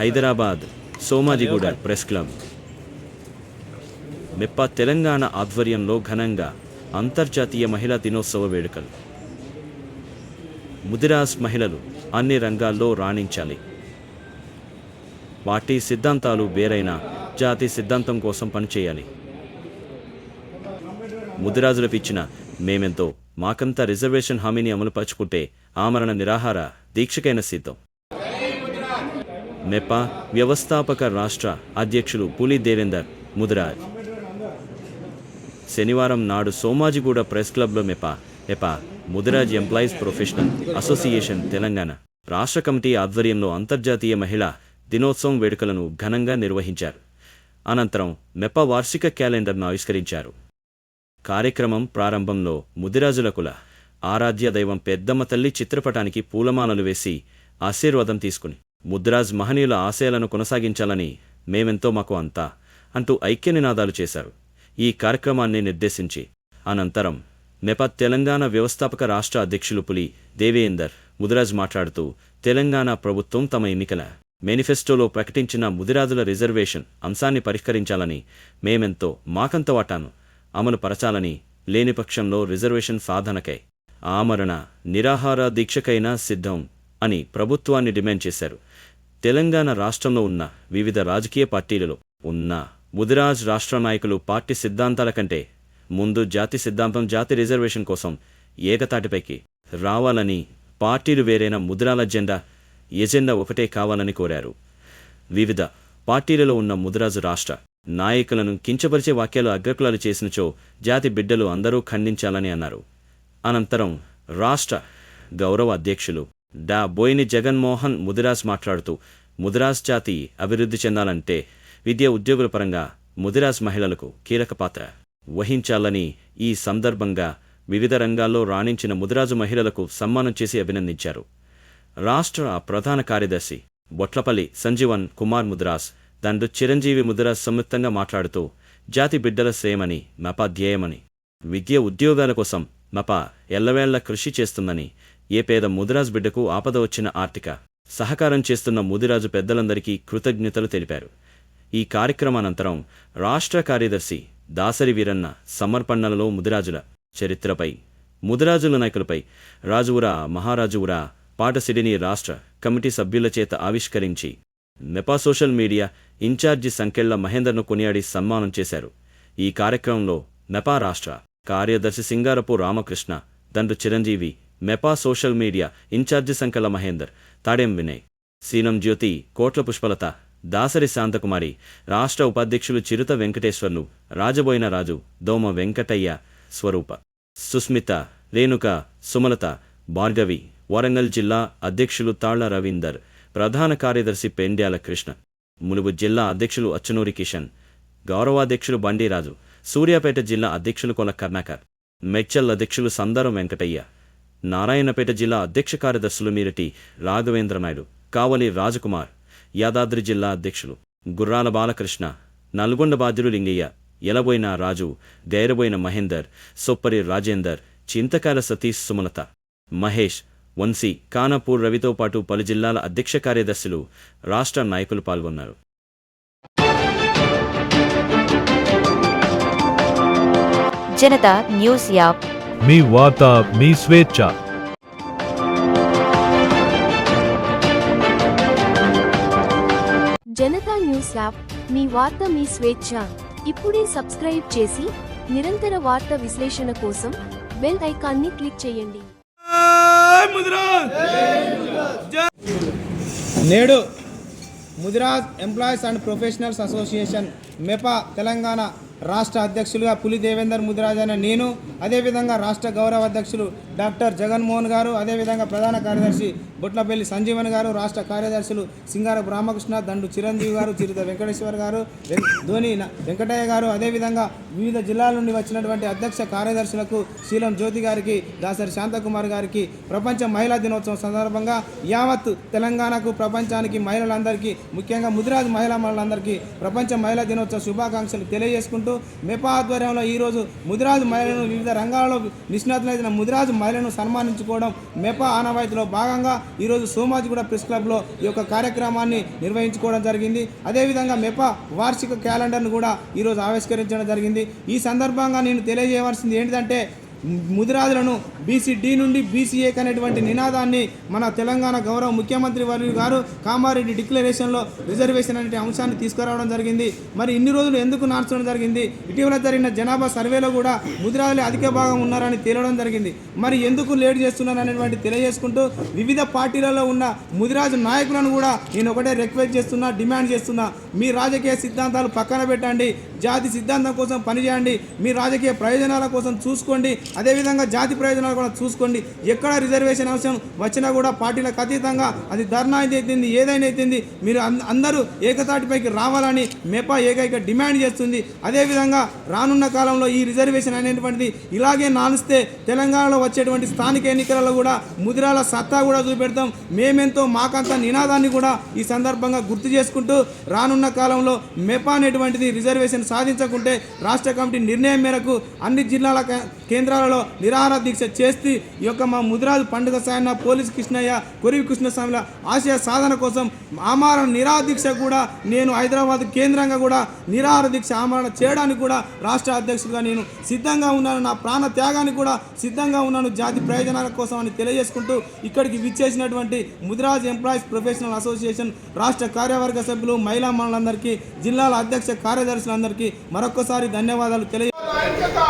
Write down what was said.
Hyderabad Somajiguda press club. మెప్ప Telangana ఆధ్వర్యంలో ఘనంగా అంతర్జాతీయ మహిళా దినోత్సవ వేడుకలు. ముదిరాజ్ మహిళలు అన్ని రంగాల్లో రాణించాలి. పార్టీ సిద్ధాంతాలు వేరైనా జాతి సిద్ధాంతం కోసం పనిచేయాలి. ముదిరాజులకు ఇచ్చిన మేమెంతో మాకంతా రిజర్వేషన్ హామీని అమలుపరుచుకుంటే ఆమరణ నిరాహార దీక్షకైన సిద్ధం. మెపా వ్యవస్థాపక రాష్ట్ర అధ్యక్షులు పులి దేవేందర్ ముదిరాజ్. శనివారం నాడు సోమాజిగూడ ప్రెస్ క్లబ్లో MEPA ఎపా Mudiraj employees professional association Telangana. రాష్ట్ర కమిటీ ఆధ్వర్యంలో అంతర్జాతీయ మహిళా దినోత్సవం వేడుకలను ఘనంగా నిర్వహించారు. అనంతరం మెప వార్షిక క్యాలెండర్ను ఆవిష్కరించారు. కార్యక్రమం ప్రారంభంలో ముదిరాజుల కుల ఆరాధ్య దైవం పెద్దమ్మ తల్లి చిత్రపటానికి పూలమాలలు వేసి ఆశీర్వాదం తీసుకుని ముద్రాజ్ మహనీయుల ఆశయాలను కొనసాగించాలని మేమెంతో మాకు అంతా అంటూ ఐక్య నినాదాలు చేశారు. ఈ కార్యక్రమాన్ని నిర్దేశించి అనంతరం మెప తెలంగాణ వ్యవస్థాపక రాష్ట్ర అధ్యక్షులు పులి దేవేందర్ ముదిరాజ్ మాట్లాడుతూ తెలంగాణ ప్రభుత్వం తమ ఎన్నికల మేనిఫెస్టోలో ప్రకటించిన ముదిరాజుల రిజర్వేషన్ అంశాన్ని పరిష్కరించాలని మేమెంతో మాకంత వాటాను అమలు పరచాలని లేని పక్షంలో రిజర్వేషన్ సాధనకై ఆమరణ నిరాహార దీక్షకైనా సిద్ధం అని ప్రభుత్వాన్ని డిమాండ్ చేశారు. తెలంగాణ రాష్ట్రంలో ఉన్న వివిధ రాజకీయ పార్టీలలో ఉన్న ముదిరాజ్ రాష్ట్ర నాయకులు పార్టీ సిద్ధాంతాల కంటే ముందు జాతి సిద్ధాంతం జాతి రిజర్వేషన్ కోసం ఏకతాటిపైకి రావాలని పార్టీలు వేరైన ముదిరాల జెండా ఎజెండా ఒకటే కావాలని కోరారు. వివిధ పార్టీలలో ఉన్న ముదిరాజు రాష్ట్ర నాయకులను కించపరిచే వాక్యాలు అగ్రకులాలు చేసినచో జాతి బిడ్డలు అందరూ ఖండించాలని అన్నారు. అనంతరం రాష్ట్ర గౌరవ అధ్యక్షులు డా బోయిని జగన్మోహన్ ముదిరాజ్ మాట్లాడుతూ ముదిరాజ్ జాతి అభివృద్ధి చెందాలంటే విద్య ఉద్యోగుల పరంగా ముదిరాజ్ మహిళలకు కీలక పాత్ర వహించాలని ఈ సందర్భంగా వివిధ రంగాల్లో రాణించిన ముదిరాజు మహిళలకు సన్మానం చేసి అభినందించారు. రాష్ట్ర ప్రధాన కార్యదర్శి బొట్లపల్లి సంజీవన్ కుమార్ ముద్రాస్ దండు చిరంజీవి ముద్రాస్ సంయుక్తంగా మాట్లాడుతూ జాతి బిడ్డల శ్రేయమని మప ధ్యేయమని విద్య ఉద్యోగాల కోసం మప ఎల్లవేళ్ళ కృషి చేస్తుందని ఏ పేద ముదిరాజ్ బిడ్డకు ఆపద వచ్చిన ఆర్థిక సహకారం చేస్తున్న ముదిరాజు పెద్దలందరికీ కృతజ్ఞతలు తెలిపారు. ఈ కార్యక్రమానంతరం రాష్ట్ర కార్యదర్శి దాసరి వీరన్న సమర్పణలలో ముదిరాజుల చరిత్రపై ముదిరాజుల నాయకులపై రాజువురా మహారాజువురా పాటసిడిని రాష్ట్ర కమిటీ సభ్యుల చేత ఆవిష్కరించి MEPA social media incharge Sankella మహేందర్ను కొనియాడి సన్మానం చేశారు. ఈ కార్యక్రమంలో నెపా రాష్ట్ర కార్యదర్శి Singarapu Ramakrishna Dandu Chiranjeevi MEPA social media incharge Sankala Mahender Tadem Vinay Seenam Jyothi Kotla Pushpalatha Dasari Shanthakumari రాష్ట్ర ఉపాధ్యక్షులు చిరుత వెంకటేశ్వర్లు రాజబోయిన రాజు దోమ వెంకటయ్య స్వరూప సుస్మిత రేణుక సుమలత భార్గవి వరంగల్ జిల్లా అధ్యక్షులు తాళ్ళ రవీందర్ ప్రధాన కార్యదర్శి పెండ్యాల కృష్ణ ములుగు జిల్లా అధ్యక్షులు అచ్చునూరి కిషన్ గౌరవాధ్యక్షులు బండిరాజు సూర్యాపేట జిల్లా అధ్యక్షులు కొల కర్ణాకర్ మెచ్చల్ అధ్యక్షులు సందరం వెంకటయ్య నారాయణపేట జిల్లా అధ్యక్ష కార్యదర్శులు మీరటి రాఘవేంద్ర నాయుడు కావలి రాజకుమార్ యాదాద్రి జిల్లా అధ్యక్షులు గుర్రాల బాలకృష్ణ నల్గొండ బాధ్యులు లింగయ్య ఎలబోయిన రాజు గైరబోయిన మహేందర్ సొప్పరి రాజేందర్ చింతకాల సతీష్ సుమలత మహేష్ వంశీ కానాపూర్ రవితో పాటు పలు జిల్లాల అధ్యక్ష కార్యదర్శులు రాష్ట్ర నాయకులు పాల్గొన్నారు. జనతా న్యూస్ యాప్ మీ వార్త మీ స్వేచ్ఛ. జనతా న్యూస్ యాప్ మీ వార్త మీ స్వేచ్ఛ. ఇప్పుడే సబ్స్క్రైబ్ చేసి నిరంతర వార్త విశ్లేషణ కోసం బెల్ ఐకాన్ని క్లిక్ చేయండి. నేడు Mudiraj employees and professionals association MEPA Telangana రాష్ట్ర అధ్యక్షులుగా పులి దేవేందర్ ముదిరాజ్ అనే నేను అదేవిధంగా రాష్ట్ర గౌరవ అధ్యక్షులు డాక్టర్ జగన్మోహన్ గారు అదేవిధంగా ప్రధాన కార్యదర్శి బొట్లపల్లి సంజీవన్ గారు రాష్ట్ర కార్యదర్శులు సింగారపు రామకృష్ణ దండు చిరంజీవి గారు చిరుత వెంకటేశ్వర్ గారు ధోని వెంకటయ్య గారు అదేవిధంగా వివిధ జిల్లాల నుండి వచ్చినటువంటి అధ్యక్ష కార్యదర్శులకు శీలం జ్యోతి గారికి దాసరి శాంతకుమార్ గారికి ప్రపంచ మహిళా దినోత్సవం సందర్భంగా యావత్ తెలంగాణకు ప్రపంచానికి మహిళలందరికీ ముఖ్యంగా ముదిరాజ్ మహిళా మహిళలందరికీ ప్రపంచ మహిళా దినోత్సవ శుభాకాంక్షలు తెలియజేసుకుంటూ తెలియజేసుకుంటూ మెపా ఆధ్వర్యంలో ఈరోజు ముదిరాజు మహిళలను వివిధ రంగాలలో నిష్ణాతులైన ముదిరాజు మహిళలను సన్మానించుకోవడం మెపా ఆనవాయితీలో భాగంగా ఈరోజు సోమాజిగూడ ప్రెస్ క్లబ్లో ఈ యొక్క కార్యక్రమాన్ని నిర్వహించుకోవడం జరిగింది. అదేవిధంగా మెపా వార్షిక క్యాలెండర్ను కూడా ఈరోజు ఆవిష్కరించడం జరిగింది. ఈ సందర్భంగా నేను తెలియజేయవలసింది ఏంటంటే ముదిరాజులను బీసీడీ నుండి బీసీఏ అనేటువంటి నినాదాన్ని మన తెలంగాణ గౌరవ ముఖ్యమంత్రి వర్యులు గారు కామారెడ్డి డిక్లరేషన్లో రిజర్వేషన్ అనే అంశాన్ని తీసుకురావడం జరిగింది. మరి ఇన్ని రోజులు ఎందుకు నార్చడం జరిగింది? ఇటీవల జరిగిన జనాభా సర్వేలో కూడా ముదిరాజులే అధిక భాగం ఉన్నారని తేలడం జరిగింది. మరి ఎందుకు లేట్ చేస్తున్నారు అనేటువంటి తెలియజేసుకుంటూ వివిధ పార్టీలలో ఉన్న ముదిరాజు నాయకులను కూడా నేను ఒకటే రిక్వెస్ట్ చేస్తున్నా డిమాండ్ చేస్తున్నా. మీ రాజకీయ సిద్ధాంతాలు పక్కన పెట్టండి. జాతి సిద్ధాంతం కోసం పనిచేయండి. మీ రాజకీయ ప్రయోజనాల కోసం చూసుకోండి. అదేవిధంగా జాతి ప్రయోజనాలు కూడా చూసుకోండి. ఎక్కడ రిజర్వేషన్ అంశం వచ్చినా కూడా పార్టీలకు అతీతంగా అది ధర్నా అయితేంది ఏదైనా అయితేంది మీరు అందరూ ఏకతాటిపైకి రావాలని మెపా ఏకైక డిమాండ్ చేస్తుంది. అదేవిధంగా రానున్న కాలంలో ఈ రిజర్వేషన్ అనేటువంటిది ఇలాగే నానిస్తే తెలంగాణలో వచ్చేటువంటి స్థానిక ఎన్నికలలో కూడా ముదిరాల సత్తా కూడా చూపెడతాం. మేమెంతో మాకంత నినాదాన్ని కూడా ఈ సందర్భంగా గుర్తు చేసుకుంటూ రానున్న కాలంలో మెపా అనేటువంటిది రిజర్వేషన్ సాధించకుంటే రాష్ట్ర కమిటీ నిర్ణయం మేరకు అన్ని జిల్లాల కేంద్రాలలో నిరాహార దీక్ష చేస్తూ ఈ యొక్క మా ముదిరాజు పండుగ సాయన పోలీస్ కృష్ణయ్య కొరివి కృష్ణస్వామిల ఆశయ సాధన కోసం ఆమరణ నిరాహార దీక్ష కూడా నేను హైదరాబాద్ కేంద్రంగా కూడా నిరాహార దీక్ష ఆమరణ చేయడానికి కూడా రాష్ట్ర అధ్యక్షుడిగా నేను సిద్ధంగా ఉన్నాను. నా ప్రాణ త్యాగానికి కూడా సిద్ధంగా ఉన్నాను. జాతి ప్రయోజనాల కోసం అని తెలియజేసుకుంటూ ఇక్కడికి విచ్చేసినటువంటి ముదిరాజ్ ఎంప్లాయీస్ ప్రొఫెషనల్ అసోసియేషన్ రాష్ట్ర కార్యవర్గ సభ్యులు మహిళా మనులందరికీ జిల్లాల అధ్యక్ష కార్యదర్శులందరికీ మరొకసారి ధన్యవాదాలు తెలియ మేమెంతో